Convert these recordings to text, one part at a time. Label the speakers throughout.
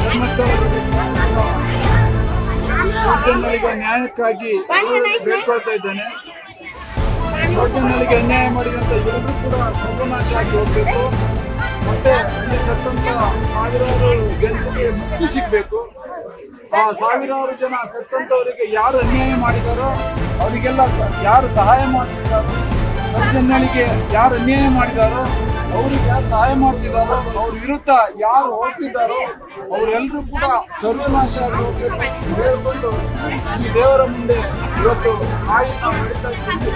Speaker 1: ಧರ್ಮಸ್ಥಳದಲ್ಲಿ ನ್ಯಾಯಕ್ಕಾಗಿ ಬೇಡ್ಕೊಳ್ತಾ ಇದ್ದಾನೆ ದೊಡ್ಡನಲ್ಲಿಗೆ ಅನ್ಯಾಯ ಮಾಡಿದಂತ ಎಲ್ಲರೂ ಕೂಡ ಸರ್ವನಾಶ ಆಗಿ ಹೋಗ್ಬೇಕು. ಮತ್ತೆ ಅಲ್ಲಿ ಸತ್ತಂತ ಸಾವಿರಾರು ಜನರಿಗೆ ಮುಕ್ತಿ ಸಿಗ್ಬೇಕು. ಆ ಸಾವಿರಾರು ಜನ ಸತ್ತಂತವರಿಗೆ ಯಾರು ಅನ್ಯಾಯ ಮಾಡಿದಾರೋ ಅವರಿಗೆಲ್ಲ ಯಾರು ಸಹಾಯ ಮಾಡ್ತಿದ್ದಾರೋ ಸೌಜನ್ಯಗಳಿಗೆ ಯಾರು ಅನ್ಯಾಯ ಮಾಡಿದಾರೋ, ಅವ್ರಿಗೆ ಯಾರು ಸಹಾಯ ಮಾಡ್ತಿದ್ದಾರೋ ಅವ್ರ ವಿರುದ್ಧ ಯಾರು ಹೋಗ್ತಿದ್ದಾರೋ ಅವರೆಲ್ಲರೂ ಕೂಡ ಸರ್ವನಾಶ ಹೇಳ್ಕೊಂಡು ಈ ದೇವರ ಮುಂದೆ ಇವತ್ತು ನಡೀತಾ ಇದ್ದೀವಿ.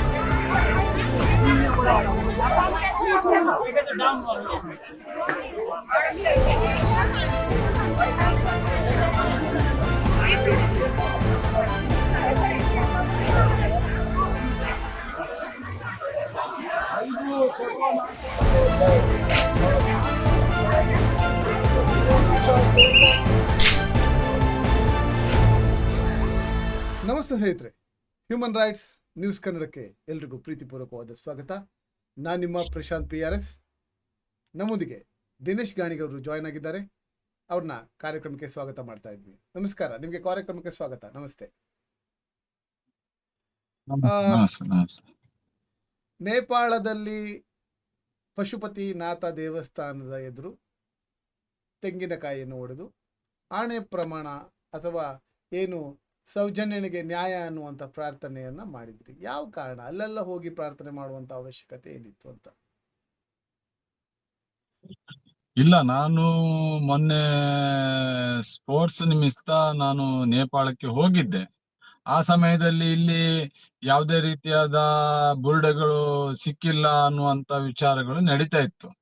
Speaker 2: ನಮಸ್ತೆ ಸ್ನೇಹಿತರೆ ಹ್ಯೂಮನ್ ರೈಟ್ಸ್ ನ್ಯೂಸ್ ಕನ್ನಡಕ್ಕೆ ಎಲ್ರಿಗೂ ಪ್ರೀತಿಪೂರ್ವಕವಾದ ಸ್ವಾಗತ. ನಾನು ನಿಮ್ಮ ಪ್ರಶಾಂತ್ ಪಿ ಆರ್ ಎಸ್ ನಮ್ಮೊಂದಿಗೆ ದಿನೇಶ್ ಗಾಣಿಗವರು ಜಾಯ್ನ್ ಆಗಿದ್ದಾರೆ. ಅವ್ರನ್ನ ಕಾರ್ಯಕ್ರಮಕ್ಕೆ ಸ್ವಾಗತ ಮಾಡ್ತಾ ಇದ್ವಿ. ನಮಸ್ಕಾರ, ನಿಮಗೆ ಕಾರ್ಯಕ್ರಮಕ್ಕೆ ಸ್ವಾಗತ. ನಮಸ್ತೆ. ನೇಪಾಳದಲ್ಲಿ ಪಶುಪತಿ ನಾಥ ದೇವಸ್ಥಾನದ ಎದುರು ತೆಂಗಿನಕಾಯಿಯನ್ನು ಒಡೆದು ಆಣೆ ಪ್ರಮಾಣ ಅಥವಾ ಏನು ಸೌಜನ್ಯನಿಗೆ ನ್ಯಾಯ ಅನ್ನುವಂಥ ಪ್ರಾರ್ಥನೆಯನ್ನ ಮಾಡಿದ್ರಿ. ಯಾವ ಕಾರಣ? ಅಲ್ಲೆಲ್ಲ ಹೋಗಿ ಪ್ರಾರ್ಥನೆ ಮಾಡುವಂತ ಅವಶ್ಯಕತೆ ಏನಿತ್ತು ಅಂತ?
Speaker 3: ಇಲ್ಲ, ನಾನು ಮೊನ್ನೆ ಸ್ಪೋರ್ಟ್ಸ್ ನಿಮಿತ್ತ ನಾನು ನೇಪಾಳಕ್ಕೆ ಹೋಗಿದ್ದೆ. ಆ ಸಮಯದಲ್ಲಿ ಇಲ್ಲಿ ಯಾವುದೇ ರೀತಿಯಾದ ಬುರುಡೆಗಳು ಸಿಕ್ಕಿಲ್ಲ ಅನ್ನುವಂತ ವಿಚಾರಗಳು ನಡೀತಾ ಇತ್ತು.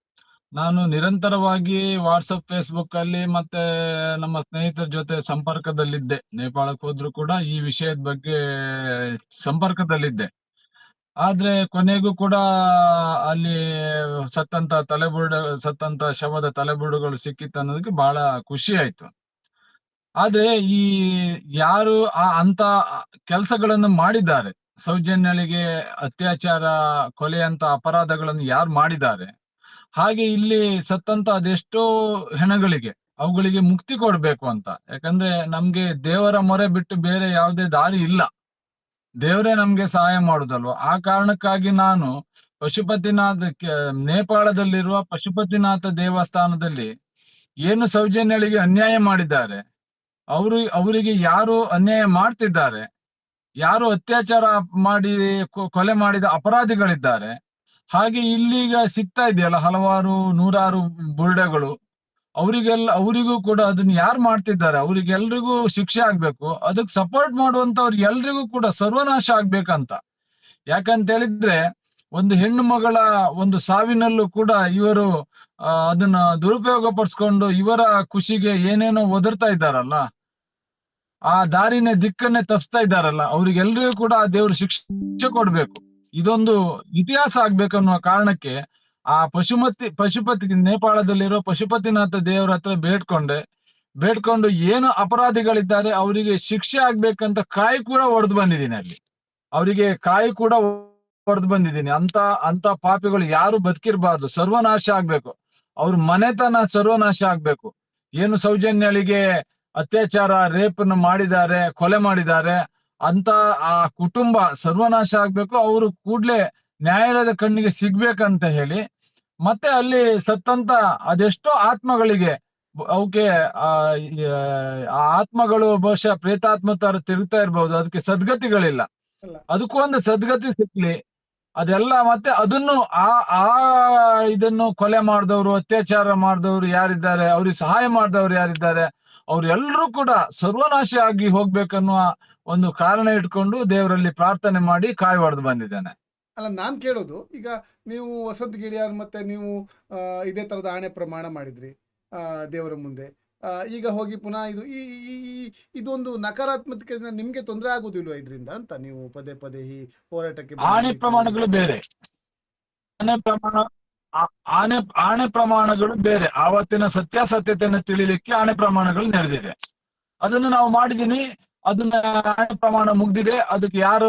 Speaker 3: ನಾನು ನಿರಂತರವಾಗಿ ವಾಟ್ಸಪ್ ಫೇಸ್ಬುಕ್ ಅಲ್ಲಿ ಮತ್ತೆ ನಮ್ಮ ಸ್ನೇಹಿತರ ಜೊತೆ ಸಂಪರ್ಕದಲ್ಲಿದ್ದೆ. ನೇಪಾಳಕ್ಕೆ ಹೋದ್ರು ಕೂಡ ಈ ವಿಷಯದ ಬಗ್ಗೆ ಸಂಪರ್ಕದಲ್ಲಿದ್ದೆ. ಆದ್ರೆ ಕೊನೆಗೂ ಕೂಡ ಅಲ್ಲಿ ಸತ್ತಂತ ತಲೆಬುರುಡ, ಸತ್ತಂತ ಶವದ ತಲೆಬುರುಡುಗಳು ಸಿಕ್ಕಿತ್ತು ಅನ್ನೋದಕ್ಕೆ ಬಹಳ ಖುಷಿ ಆಯ್ತು. ಆದ್ರೆ ಈ ಯಾರು ಆ ಅಂತ ಕೆಲಸಗಳನ್ನು ಮಾಡಿದ್ದಾರೆ, ಸೌಜನ್ಯಳಿಗೆ ಅತ್ಯಾಚಾರ ಕೊಲೆ ಅಂತ ಅಪರಾಧಗಳನ್ನು ಯಾರು ಮಾಡಿದ್ದಾರೆ, ಹಾಗೆ ಇಲ್ಲಿ ಸತ್ತಂತ ಅದೆಷ್ಟೋ ಹೆಣಗಳಿಗೆ, ಅವುಗಳಿಗೆ ಮುಕ್ತಿ ಕೊಡ್ಬೇಕು ಅಂತ. ಯಾಕಂದ್ರೆ ನಮ್ಗೆ ದೇವರ ಮೊರೆ ಬಿಟ್ಟು ಬೇರೆ ಯಾವುದೇ ದಾರಿ ಇಲ್ಲ. ದೇವರೇ ನಮ್ಗೆ ಸಹಾಯ ಮಾಡುದಲ್ವ? ಆ ಕಾರಣಕ್ಕಾಗಿ ನಾನು ಪಶುಪತಿನಾಥ ನೇಪಾಳದಲ್ಲಿರುವ ಪಶುಪತಿನಾಥ ದೇವಸ್ಥಾನದಲ್ಲಿ ಏನು ಸೌಜನ್ಯಗಳಿಗೆ ಅನ್ಯಾಯ ಮಾಡಿದ್ದಾರೆ ಅವರು, ಅವರಿಗೆ ಯಾರು ಅನ್ಯಾಯ ಮಾಡ್ತಿದ್ದಾರೆ, ಯಾರು ಅತ್ಯಾಚಾರ ಮಾಡಿ ಕೊಲೆ ಮಾಡಿದ ಅಪರಾಧಿಗಳಿದ್ದಾರೆ. ಹಾಗೆ ಇಲ್ಲಿಗ ಸಿಗ್ತಾ ಇದೆಯಲ್ಲ, ಹಲವಾರು, ನೂರಾರು ಬುರ್ಡೆಗಳು. ಅವರಿಗೆಲ್ಲ, ಅವರಿಗೂ ಕೂಡ ಅದನ್ನ ಯಾರು ಮಾಡ್ತಿದ್ದಾರೆ? ಅವರಿಗೆಲ್ರಿಗೂ ಶಿಕ್ಷೆ ಆಗ್ಬೇಕು. ಅದಕ್ಕೆ ಸಪೋರ್ಟ್ ಮಾಡುವಂತವ್ರು ಎಲ್ರಿಗೂ ಕೂಡ ಸರ್ವನಾಶ ಆಗ್ಬೇಕಂತ. ಯಾಕಂತ ಹೇಳಿದ್ರೆ ಒಂದು ಹೆಣ್ಣು ಮಗಳ ಒಂದು ಸಾವಿನಲ್ಲೂ ಕೂಡ ಇವರು ಅದನ್ನ ದುರುಪಯೋಗ ಪಡಿಸ್ಕೊಂಡು ಇವರ ಖುಷಿಗೆ ಏನೇನೋ ಒದರ್ತಾ ಇದ್ದಾರಲ್ಲ. ಆ ದಾರಿನ ದಿಕ್ಕನ್ನೇ ತಪ್ಪಿಸ್ತಾ ಇದ್ದಾರಲ್ಲ, ಅವ್ರಿಗೆಲ್ರಿಗೂ ಕೂಡ ಆ ದೇವ್ರ ಶಿಕ್ಷೆ ಕೊಡ್ಬೇಕು. ಇದೊಂದು ಇತಿಹಾಸ ಆಗ್ಬೇಕನ್ನುವ ಕಾರಣಕ್ಕೆ ಆ ಪಶುಮತಿ ಪಶುಪತಿ, ನೇಪಾಳದಲ್ಲಿರೋ ಪಶುಪತಿನಾಥ ದೇವರ ಹತ್ರ ಬೇಡ್ಕೊಂಡೆ. ಬೇಡ್ಕೊಂಡು ಏನು ಅಪರಾಧಿಗಳಿದ್ದಾರೆ, ಅವರಿಗೆ ಶಿಕ್ಷೆ ಆಗ್ಬೇಕಂತ ಕಾಯಿ ಕೂಡ ಒಡೆದು ಬಂದಿದ್ದೀನಿ ಅಲ್ಲಿ. ಅವರಿಗೆ ಕಾಯಿ ಕೂಡ ಹೊಡೆದು ಬಂದಿದ್ದೀನಿ. ಅಂತ ಅಂತ ಪಾಪಿಗಳು ಯಾರು ಬದುಕಿರ್ಬಾರ್ದು. ಸರ್ವನಾಶ ಆಗ್ಬೇಕು. ಅವ್ರ ಮನೆತನ ಸರ್ವನಾಶ ಆಗ್ಬೇಕು. ಏನು ಸೌಜನ್ಯಳಿಗೆ ಅತ್ಯಾಚಾರ ರೇಪನ್ನು ಮಾಡಿದ್ದಾರೆ ಕೊಲೆ ಮಾಡಿದ್ದಾರೆ ಅಂತ ಆ ಕುಟುಂಬ ಸರ್ವನಾಶ ಆಗ್ಬೇಕು ಅವರು ಕೂಡ್ಲೆ ನ್ಯಾಯಾಲಯದ ಕಣ್ಣಿಗೆ ಸಿಗ್ಬೇಕಂತ ಹೇಳಿ ಮತ್ತೆ ಅಲ್ಲಿ ಸತ್ತಂತ ಅದೆಷ್ಟೋ ಆತ್ಮಗಳಿಗೆ ಅವಕ್ಕೆ ಆ ಆತ್ಮಗಳು ಬಹುಶಃ ಪ್ರೇತಾತ್ಮ ತರ ತಿರುಗ್ತಾ ಇರ್ಬಹುದು ಅದಕ್ಕೆ ಸದ್ಗತಿಗಳಿಲ್ಲ. ಅದಕ್ಕೂ ಒಂದು ಸದ್ಗತಿ ಸಿಕ್ಲಿ ಅದೆಲ್ಲ ಮತ್ತೆ ಅದನ್ನು ಆ ಆ ಇದನ್ನು ಕೊಲೆ ಮಾಡಿದವರು ಅತ್ಯಾಚಾರ ಮಾಡಿದವರು ಯಾರಿದ್ದಾರೆ ಅವ್ರಿಗೆ ಸಹಾಯ ಮಾಡಿದವರು ಯಾರಿದ್ದಾರೆ ಅವ್ರೆಲ್ಲರೂ ಕೂಡ ಸರ್ವನಾಶ ಆಗಿ ಹೋಗ್ಬೇಕನ್ನುವ ಒಂದು ಕಾರಣ ಇಟ್ಕೊಂಡು ದೇವರಲ್ಲಿ ಪ್ರಾರ್ಥನೆ ಮಾಡಿ ಕಾಯಿ ಹೊಡೆದು ಬಂದಿದ್ದೇನೆ.
Speaker 2: ಅಲ್ಲ ನಾನು ಕೇಳೋದು ಈಗ ನೀವು ವಸಂತ ಗಿಡಿಯಾರ್ ಮತ್ತೆ ನೀವು ಇದೇ ತರದ ಆಣೆ ಪ್ರಮಾಣ ಮಾಡಿದ್ರಿ ಆ, ದೇವರ ಮುಂದೆ. ಆ, ಈಗ ಹೋಗಿ ಪುನಃ ಇದು ಈ ಇದೊಂದು ನಕಾರಾತ್ಮಕ ನಿಮ್ಗೆ ತೊಂದರೆ ಆಗುದಿಲ್ವಾ ಇದರಿಂದ ಅಂತ ನೀವು ಪದೇ ಪದೇ ಈ ಹೋರಾಟಕ್ಕೆ
Speaker 3: ಆಣೆ ಪ್ರಮಾಣಗಳು ಬೇರೆ. ಆಣೆ ಪ್ರಮಾಣ ಆಣೆ ಆಣೆ ಪ್ರಮಾಣಗಳು ಬೇರೆ. ಆವತ್ತಿನ ಸತ್ಯಾಸತ್ಯತೆಯನ್ನು ತಿಳಿಲಿಕ್ಕೆ ಆಣೆ ಪ್ರಮಾಣಗಳು ನಡೆದಿದೆ. ಅದನ್ನು ನಾವು ಮಾಡಿದೀನಿ. ಅದನ್ನ ಆಣೆ ಪ್ರಮಾಣ ಮುಗ್ದಿದೆ. ಅದಕ್ಕೆ ಯಾರು,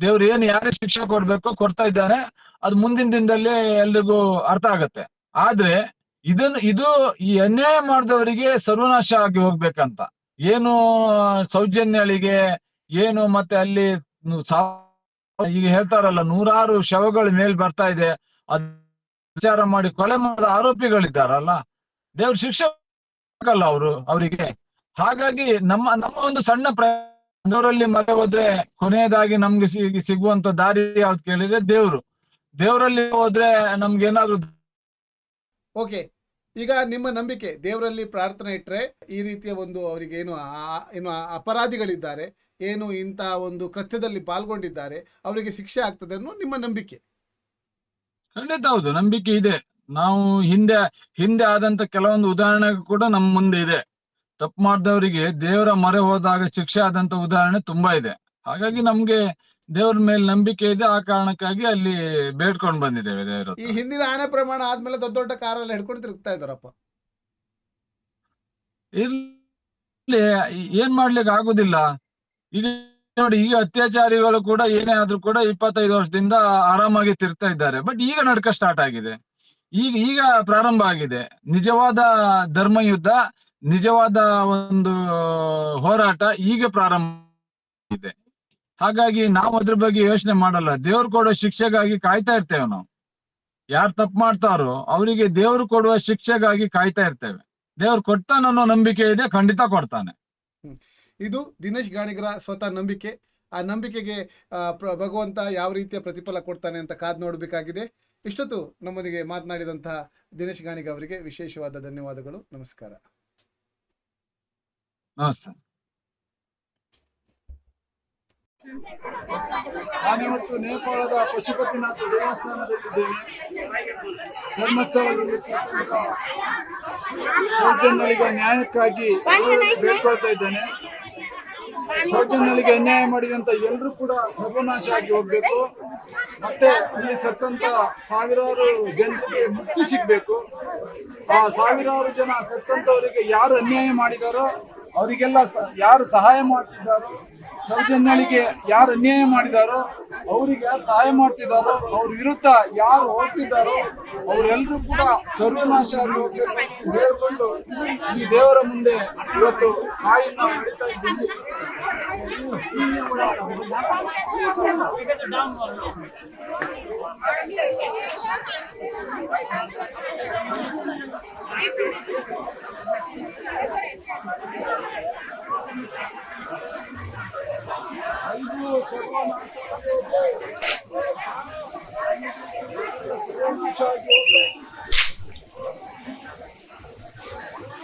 Speaker 3: ದೇವ್ರು ಏನು ಯಾರೇ ಶಿಕ್ಷೆ ಕೊಡ್ಬೇಕು ಕೊಡ್ತಾ ಇದ್ದಾನೆ. ಅದು ಮುಂದಿನ ದಿನದಲ್ಲೇ ಎಲ್ರಿಗೂ ಅರ್ಥ ಆಗತ್ತೆ. ಆದ್ರೆ, ಇದನ್ನು, ಇದು ಈ ಅನ್ಯಾಯ ಮಾಡಿದವರಿಗೆ ಸರ್ವನಾಶ ಆಗಿ ಹೋಗ್ಬೇಕಂತ. ಏನು ಸೌಜನ್ಯಗಳಿಗೆ ಏನು ಮತ್ತೆ ಅಲ್ಲಿ ಈಗ ಹೇಳ್ತಾರಲ್ಲ, ನೂರಾರು ಶವಗಳ ಮೇಲ್ ಬರ್ತಾ ಇದೆ. ಅದ್ ವಿಚಾರ ಮಾಡಿ ಕೊಲೆ ಮಾಡಿದ ಆರೋಪಿಗಳಿದ್ದಾರಲ್ಲ, ದೇವ್ರ ಶಿಕ್ಷೆ ಆಗಲ್ಲ ಅವರು, ಅವರಿಗೆ. ಹಾಗಾಗಿ ನಮ್ಮ ನಮ್ಮ ಒಂದು ಸಣ್ಣ ಪ್ರಯವರಲ್ಲಿ ಮರೆ ಹೋದ್ರೆ ಕೊನೆಯದಾಗಿ ನಮ್ಗೆ ಸಿಗ್- ಸಿಗುವಂತ ದಾರಿ ಯಾವ್ದು ಕೇಳಿದ್ರೆ ದೇವ್ರು. ದೇವರಲ್ಲಿ ಹೋದ್ರೆ ನಮ್ಗೆ ಏನಾದ್ರು
Speaker 2: ಓಕೆ ಈಗ ನಿಮ್ಮ ನಂಬಿಕೆ, ದೇವರಲ್ಲಿ ಪ್ರಾರ್ಥನೆ ಇಟ್ಟರೆ ಈ ರೀತಿಯ ಒಂದು ಅವರಿಗೆ ಏನು ಆ- ಏನು ಅಪರಾಧಿಗಳಿದ್ದಾರೆ, ಏನು ಇಂಥ ಒಂದು ಕೃತ್ಯದಲ್ಲಿ ಪಾಲ್ಗೊಂಡಿದ್ದಾರೆ, ಅವರಿಗೆ ಶಿಕ್ಷೆ ಆಗ್ತದೆ ಅನ್ನೋ ನಿಮ್ಮ ನಂಬಿಕೆ.
Speaker 3: ಖಂಡಿತ ಹೌದು, ನಂಬಿಕೆ ಇದೆ. ನಾವು ಹಿಂದೆ ಹಿಂದೆ ಆದಂತ ಕೆಲವೊಂದು ಉದಾಹರಣೆ ಕೂಡ ನಮ್ಮ ಮುಂದೆ ಇದೆ. ತಪ್ಪು ಮಾಡಿದವರಿಗೆ ದೇವರ ಮೊರೆ ಹೋದಾಗ ಶಿಕ್ಷೆ ಆದಂತ ಉದಾಹರಣೆ ತುಂಬಾ ಇದೆ. ಹಾಗಾಗಿ ನಮ್ಗೆ ದೇವ್ರ ಮೇಲೆ ನಂಬಿಕೆ ಇದೆ ಆ ಕಾರಣಕ್ಕಾಗಿ ಅಲ್ಲಿ ಬೇಡ್ಕೊಂಡು ಬಂದಿದ್ದೇವೆ ದೇವರು
Speaker 2: ಈ ಹಿಂದಿನ ಆನೆ ಪ್ರಮಾಣ ಆದ್ಮೇಲೆ ದೊಡ್ಡ ದೊಡ್ಡ ಕಾರಲ್ಲಿ ಹಿಡ್ಕೊಂಡು ತಿರುಗ್ತಾ ಇದ್ದಾರಪ್ಪ.
Speaker 3: ಇಲ್ಲಿ ಏನ್ ಮಾಡ್ಲಿಕ್ಕೆ ಆಗುದಿಲ್ಲ. ಈಗ ನೋಡಿ ಈಗ ಅತ್ಯಾಚಾರಿಗಳು ಕೂಡ ಏನೇ ಆದ್ರೂ ಕೂಡ ಇಪ್ಪತ್ತೈದು ವರ್ಷದಿಂದ ಆರಾಮಾಗಿ ತಿರ್ತಾ ಇದ್ದಾರೆ. ಬಟ್ ಈಗ ನಡ್ಕ ಸ್ಟಾರ್ಟ್ ಆಗಿದೆ. ಈಗ ಈಗ ಪ್ರಾರಂಭ ಆಗಿದೆ. ನಿಜವಾದ ಧರ್ಮ ಯುದ್ಧ ನಿಜವಾದ ಒಂದು ಹೋರಾಟ ಈಗ ಪ್ರಾರಂಭ ಆಗಿದೆ. ಹಾಗಾಗಿ ನಾವು ಅದ್ರ ಬಗ್ಗೆ ಯೋಚನೆ ಮಾಡಲ್ಲ. ದೇವ್ರು ಕೊಡೋ ಶಿಕ್ಷೆಗಾಗಿ ಕಾಯ್ತಾ ಇರ್ತೇವೆ ನಾವು. ಯಾರು ತಪ್ಪು ಮಾಡ್ತಾರೋ ಅವರಿಗೆ ದೇವ್ರು ಕೊಡುವ ಶಿಕ್ಷೆಗಾಗಿ ಕಾಯ್ತಾ ಇರ್ತೇವೆ. ದೇವ್ರು ಕೊಡ್ತಾನೆ ಅನ್ನೋ ನಂಬಿಕೆ ಇದೆ ಖಂಡಿತ ಕೊಡ್ತಾನೆ.
Speaker 2: ಇದು ದಿನೇಶ್ ಗಾಣಿಗರ ಸ್ವತಃ ನಂಬಿಕೆ. ಆ ನಂಬಿಕೆಗೆ ಭಗವಂತ ಯಾವ ರೀತಿಯ ಪ್ರತಿಫಲ ಕೊಡ್ತಾನೆ ಅಂತ ಕಾದ್ ನೋಡಬೇಕಾಗಿದೆ. ಇಷ್ಟೊತ್ತು ನಮ್ಮೊಂದಿಗೆ ಮಾತನಾಡಿದಂತಹ ದಿನೇಶ್ ಗಾಣಿಗ ಅವರಿಗೆ ವಿಶೇಷವಾದ ಧನ್ಯವಾದಗಳು. ನಮಸ್ಕಾರ.
Speaker 3: ನಮಸ್ತೆ.
Speaker 1: ನಾನಿವತ್ತು ನೇಪಾಳದ ಪಶುಪತಿನಾಥ ದೇವಸ್ಥಾನದಲ್ಲಿದ್ದೇನೆ. ಧರ್ಮಸ್ಥಳದಲ್ಲಿ ಸೌಜನ್ಯಗಳಿಗೆ ನ್ಯಾಯಕ್ಕಾಗಿ ಬೇಡ್ಕೊಳ್ತಾ ಇದ್ದೇನೆ. ಸೌಜನ್ಯಗಳಿಗೆ ಅನ್ಯಾಯ ಮಾಡಿದಂತ ಎಲ್ಲರೂ ಕೂಡ ಸರ್ವನಾಶ ಆಗಿ ಹೋಗ್ಬೇಕು. ಮತ್ತೆ ಇಲ್ಲಿ ಸತ್ತಂತ ಸಾವಿರಾರು ಜನರಿಗೆ ಮುಕ್ತಿ ಸಿಗ್ಬೇಕು. ಆ ಸಾವಿರಾರು ಜನ ಸತ್ತಂತವರಿಗೆ ಯಾರು ಅನ್ಯಾಯ ಮಾಡಿದಾರೋ, ಅವರಿಗೆಲ್ಲ ಯಾರು ಸಹಾಯ ಮಾಡ್ತಿದ್ದಾರೋ ಸೌಜನ್ಯಗಳಿಗೆ ಯಾರು ಅನ್ಯಾಯ ಮಾಡಿದಾರೋ, ಅವರಿಗೆ ಯಾರು ಸಹಾಯ ಮಾಡ್ತಿದ್ದಾರೋ ಅವ್ರ ವಿರುದ್ಧ ಯಾರು ಹೋಗ್ತಿದ್ದಾರೋ ಅವರೆಲ್ಲರೂ ಕೂಡ ಸರ್ವನಾಶ ಹೇಳ್ಕೊಂಡು ಈ ದೇವರ ಮುಂದೆ ಇವತ್ತು ಕಾಯಿನ ಹೊಡಿತಾ ಇದ್ದೀನಿ